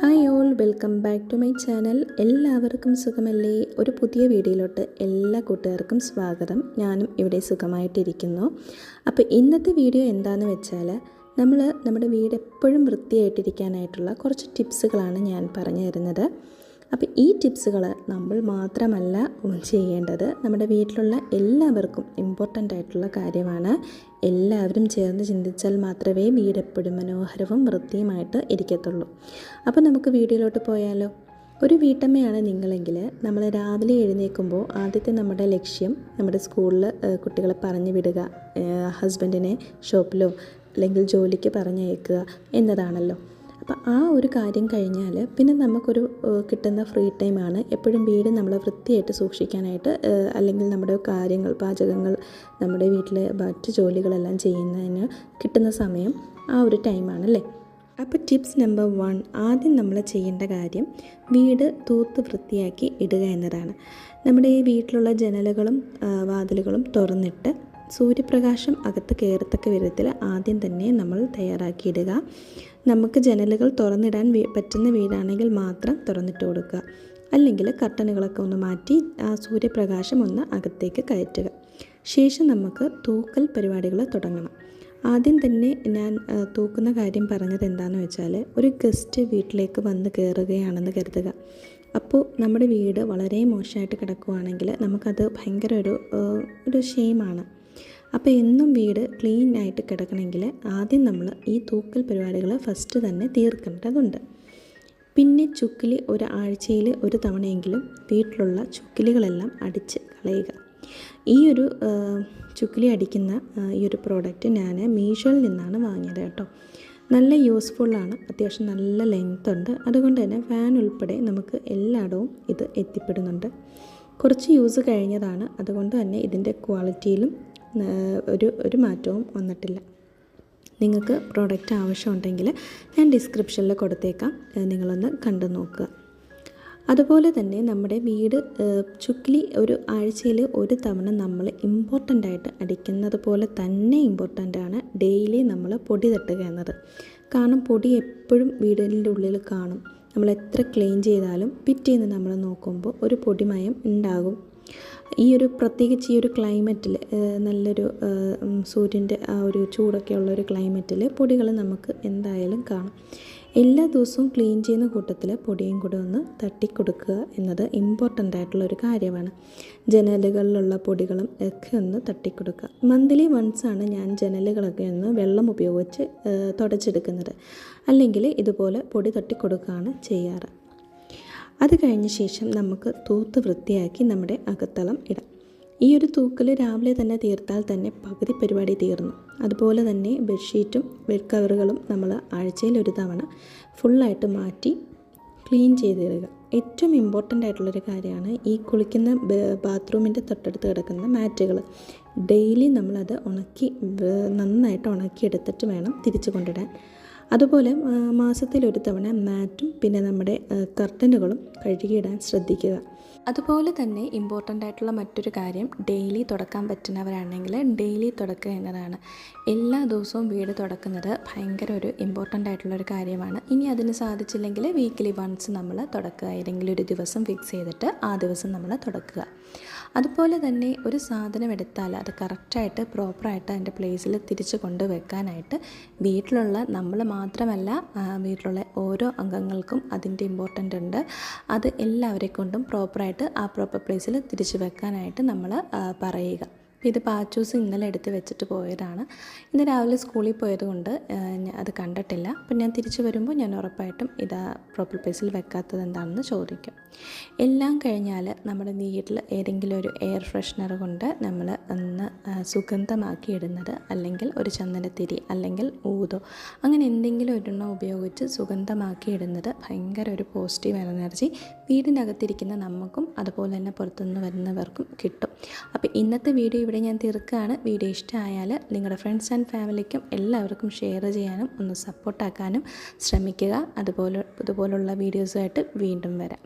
Hi all welcome back to my channel. എല്ലാവർക്കും സുഖമല്ലേ? ഒരു പുതിയ വീഡിയോയിലോട്ട് എല്ലാ കൂട്ടുകാർക്കും സ്വാഗതം. ഞാനും ഇവിടെ സുഖമായിട്ടിരിക്കുന്നു. അപ്പോൾ ഇന്നത്തെ വീഡിയോ എന്താണെന്ന് വെച്ചാൽ നമ്മൾ നമ്മുടെ വീട് എപ്പോഴും വൃത്തിയായിട്ടിരിക്കാനായിട്ടുള്ള കുറച്ച് ടിപ്സുകളാണ് ഞാൻ പറഞ്ഞു തരുന്നത്. അപ്പോൾ ഈ ടിപ്സുകൾ നമ്മൾ മാത്രമല്ല ചെയ്യേണ്ടത് നമ്മുടെ വീട്ടിലുള്ള എല്ലാവർക്കും ഇമ്പോർട്ടന്റ് ആയിട്ടുള്ള കാര്യമാണ്. എല്ലാവരും ചേർന്ന് ചിന്തിച്ചാൽ മാത്രമേ വീട് എപ്പോഴും മനോഹരവും വൃത്തിയുമായിട്ട് ഇരിക്കത്തുള്ളൂ. അപ്പോൾ നമുക്ക് വീഡിയോയിലോട്ട് പോയാലോ? ഒരു വീട്ടമ്മയാണ് നിങ്ങളെങ്കിൽ നമ്മൾ രാവിലെ എഴുന്നേൽക്കുമ്പോൾ ആദ്യത്തെ നമ്മുടെ ലക്ഷ്യം നമ്മുടെ സ്കൂളിൽ കുട്ടികളെ പറഞ്ഞു വിടുക ഹസ്ബൻഡിനെ ഷോപ്പിലോ അല്ലെങ്കിൽ ജോലിക്ക് പറഞ്ഞയക്കുക എന്നതാണല്ലോ. അപ്പോൾ ആ ഒരു കാര്യം കഴിഞ്ഞാൽ പിന്നെ നമുക്കൊരു കിട്ടുന്ന ഫ്രീ ടൈമാണ്. എപ്പോഴും വീട് നമ്മൾ വൃത്തിയായിട്ട് സൂക്ഷിക്കാനായിട്ട് അല്ലെങ്കിൽ നമ്മുടെ കാര്യങ്ങൾ പാചകങ്ങൾ നമ്മുടെ വീട്ടിലെ മറ്റ് ജോലികളെല്ലാം ചെയ്യുന്നതിന് കിട്ടുന്ന സമയം ആ ഒരു ടൈമാണ് അല്ലേ? അപ്പോൾ ടിപ്സ് നമ്പർ വൺ ആദ്യം നമ്മൾ ചെയ്യേണ്ട കാര്യം വീട് തൂത്ത് വൃത്തിയാക്കി ഇടുക എന്നതാണ്. നമ്മുടെ ഈ വീട്ടിലുള്ള ജനലുകളും വാതിലുകളും തുറന്നിട്ട് സൂര്യപ്രകാശം അകത്ത് കയറത്തക്ക വിധത്തിൽ ആദ്യം തന്നെ നമ്മൾ തയ്യാറാക്കിയിടുക നമുക്ക് ജനലുകൾ തുറന്നിടാൻ പറ്റുന്ന വീടാണെങ്കിൽ മാത്രം തുറന്നിട്ട് കൊടുക്കുക. അല്ലെങ്കിൽ കർട്ടനുകളൊക്കെ ഒന്ന് മാറ്റി ആ സൂര്യപ്രകാശം ഒന്ന് അകത്തേക്ക് കയറ്റുക. ശേഷം നമുക്ക് തൂക്കൽ പരിപാടികൾ തുടങ്ങണം. ആദ്യം തന്നെ ഞാൻ തൂക്കുന്ന കാര്യം പറഞ്ഞത് എന്താണെന്ന് വെച്ചാൽ ഒരു ഗസ്റ്റ് വീട്ടിലേക്ക് വന്ന് കയറുകയാണെന്ന് കരുതുക. അപ്പോൾ നമ്മുടെ വീട് വളരെ മോശമായിട്ട് കിടക്കുകയാണെങ്കിൽ നമുക്കത് ഭയങ്കര ഒരു ഒരു ഷെയിമാണ് അപ്പോൾ എന്നും വീട് ക്ലീൻ ആയിട്ട് കിടക്കണമെങ്കിൽ ആദ്യം നമ്മൾ ഈ തൂക്കൽ പരിപാടികൾ ഫസ്റ്റ് തന്നെ തീർക്കേണ്ടതുണ്ട് പിന്നെ ചുക്കിലി ഒരു ആഴ്ചയിൽ ഒരു തവണയെങ്കിലും വീട്ടിലുള്ള ചുക്കിലികളെല്ലാം അടിച്ച് കളയുക. ഈ ഒരു ചുക്കിലി അടിക്കുന്ന ഈ ഒരു പ്രോഡക്റ്റ് ഞാൻ മീഷോയിൽ നിന്നാണ് വാങ്ങിയത് കേട്ടോ. നല്ല യൂസ്ഫുള്ളാണ് അത്യാവശ്യം നല്ല ലെങ്ത് ഉണ്ട്. അതുകൊണ്ട് തന്നെ ഫാൻ ഉൾപ്പെടെ നമുക്ക് എല്ലായിടവും ഇത് എത്തിപ്പെടുന്നുണ്ട്. കുറച്ച് യൂസ് കഴിഞ്ഞതാണ്. അതുകൊണ്ട് തന്നെ ഇതിന്റെ ക്വാളിറ്റിയിലും ഒരു ഒരു മാറ്റവും വന്നിട്ടില്ല. നിങ്ങൾക്ക് പ്രോഡക്റ്റ് ആവശ്യമുണ്ടെങ്കിൽ ഞാൻ ഡിസ്ക്രിപ്ഷനിൽ കൊടുത്തേക്കാം. നിങ്ങളൊന്ന് കണ്ടു നോക്കുക. അതുപോലെ തന്നെ നമ്മുടെ വീട് ചുക്ലി ഒരു ആഴ്ചയിൽ ഒരു തവണ നമ്മൾ ഇമ്പോർട്ടന്റ് ആയിട്ട് അടിക്കുന്നത് പോലെ തന്നെ ഇമ്പോർട്ടന്റ് ആണ് ഡെയിലി നമ്മൾ പൊടി തട്ടുക എന്നത്. കാരണം പൊടി എപ്പോഴും വീടിന്റെ ഉള്ളിൽ കാണും. നമ്മൾ എത്ര ക്ലീൻ ചെയ്താലും പിറ്റേന്ന് നമ്മൾ നോക്കുമ്പോൾ ഒരു പൊടിമയം ഉണ്ടാകും. ഈ ഒരു പ്രത്യേകിച്ച് ഈ ഒരു ക്ലൈമറ്റിൽ നല്ലൊരു സൂര്യന്റെ ആ ഒരു ചൂടൊക്കെ ഉള്ള ഒരു ക്ലൈമറ്റിൽ പൊടികൾ നമുക്ക് എന്തായാലും കാണും. എല്ലാ ദിവസവും ക്ലീൻ ചെയ്യുന്ന കൂട്ടത്തിൽ പൊടിയും കൂടെ ഒന്ന് തട്ടിക്കൊടുക്കുക എന്നത് ഇമ്പോർട്ടന്റ് ആയിട്ടുള്ള ഒരു കാര്യമാണ്. ജനലുകളിലുള്ള പൊടികളും ഒക്കെ ഒന്ന് തട്ടിക്കൊടുക്കുക. മന്ത്ലി വൺസ് ആണ് ഞാൻ ജനലുകളൊക്കെ ഒന്ന് വെള്ളം ഉപയോഗിച്ച് തുടച്ചെടുക്കുന്നത്. അല്ലെങ്കിൽ ഇതുപോലെ പൊടി തട്ടിക്കൊടുക്കുകയാണ് ചെയ്യാറ്. അത് കഴിഞ്ഞ ശേഷം നമുക്ക് തൂത്ത് വൃത്തിയാക്കി നമ്മുടെ അകത്തളം ഇടാം. ഈ ഒരു തൂക്കൽ രാവിലെ തന്നെ തീർത്താൽ തന്നെ പകുതി പരിപാടി തീർന്നു. അതുപോലെ തന്നെ ബെഡ്ഷീറ്റും ബെഡ് കവറുകളും നമ്മൾ ആഴ്ചയിൽ ഒരു തവണ ഫുള്ളായിട്ട് മാറ്റി ക്ലീൻ ചെയ്തിടുക. ഏറ്റവും ഇമ്പോർട്ടന്റ് ആയിട്ടുള്ളൊരു കാര്യമാണ് ഈ കുളിക്കുന്ന ബാത്റൂമിന്റെ തൊട്ടടുത്ത് കിടക്കുന്ന മാറ്റുകൾ ഡെയിലി നമ്മളത് ഉണക്കി നന്നായിട്ട് ഉണക്കിയെടുത്തിട്ട് വേണം തിരിച്ചു കൊണ്ടിടാൻ അതുപോലെ മാസത്തിൽ ഒരു തവണ മാറ്റും പിന്നെ നമ്മുടെ കർട്ടനുകളും കഴുകിയിടാൻ ശ്രദ്ധിക്കുക. അതുപോലെ തന്നെ ഇമ്പോർട്ടന്റ് ആയിട്ടുള്ള മറ്റൊരു കാര്യം ഡെയിലി തുടക്കാൻ പറ്റുന്നവരാണെങ്കിൽ ഡെയിലി തുടക്കുക എന്നതാണ്. എല്ലാ ദിവസവും വീട് തുടക്കുന്നത് ഭയങ്കര ഒരു ഇമ്പോർട്ടന്റ് ആയിട്ടുള്ള ഒരു കാര്യമാണ്. ഇനി അതിന് സാധിച്ചില്ലെങ്കിൽ വീക്കിലി വൺസ് നമ്മൾ തുടക്കുക. ഏതെങ്കിലും ഒരു ദിവസം ഫിക്സ് ചെയ്തിട്ട് ആ ദിവസം നമ്മൾ തുടക്കുക. അതുപോലെ തന്നെ ഒരു സാധനം എടുത്താൽ അത് കറക്റ്റായിട്ട് പ്രോപ്പറായിട്ട് അതിന്റെ പ്ലേസിൽ തിരിച്ച് കൊണ്ടുവെക്കാനായിട്ട് വീട്ടിലുള്ള നമ്മൾ മാത്രമല്ല വീട്ടിലുള്ള ഓരോ അംഗങ്ങൾക്കും അതിന്റെ ഇമ്പോർട്ടന്റ് ഉണ്ട്. അത് എല്ലാവരെ കൊണ്ടും പ്രോപ്പറായിട്ട് ആ പ്രോപ്പർ പ്ലേസിൽ തിരിച്ച് വെക്കാനായിട്ട് നമ്മൾ പറയുക. ഇത് പാച്ചൂസ് ഇന്നലെ എടുത്ത് വെച്ചിട്ട് പോയതാണ്. ഇന്ന് രാവിലെ സ്കൂളിൽ പോയതുകൊണ്ട് അത് കണ്ടിട്ടില്ല. അപ്പം ഞാൻ തിരിച്ചു വരുമ്പോൾ ഞാൻ ഉറപ്പായിട്ടും ഇത് പ്രോപ്പർ പ്ലേസിൽ വെക്കാത്തത് എന്താണെന്ന് ചോദിക്കും. എല്ലാം കഴിഞ്ഞാൽ നമ്മുടെ വീട്ടിൽ ഏതെങ്കിലും ഒരു എയർ ഫ്രഷ്നർ കൊണ്ട് നമ്മൾ ഒന്ന് സുഗന്ധമാക്കി ഇടുന്നത് അല്ലെങ്കിൽ ഒരു ചന്ദനത്തിരി അല്ലെങ്കിൽ ഊതോ അങ്ങനെ എന്തെങ്കിലും ഒരെണ്ണം ഉപയോഗിച്ച് സുഗന്ധമാക്കി ഇടുന്നത് ഭയങ്കര ഒരു പോസിറ്റീവ് എനർജി വീടിനകത്തിരിക്കുന്ന നമുക്കും അതുപോലെ തന്നെ പുറത്തുനിന്ന് വരുന്നവർക്കും കിട്ടും. അപ്പോൾ ഇന്നത്തെ വീഡിയോ ഇവിടെ ഞാൻ തീർക്കുകയാണ്. വീഡിയോ ഇഷ്ടമായാൽ നിങ്ങളുടെ ഫ്രണ്ട്സ് ആൻഡ് ഫാമിലിക്കും എല്ലാവർക്കും ഷെയർ ചെയ്യാനും ഒന്ന് സപ്പോർട്ടാക്കാനും ശ്രമിക്കുക. അതുപോലെ ഇതുപോലുള്ള വീഡിയോസുമായിട്ട് വീണ്ടും വരാം.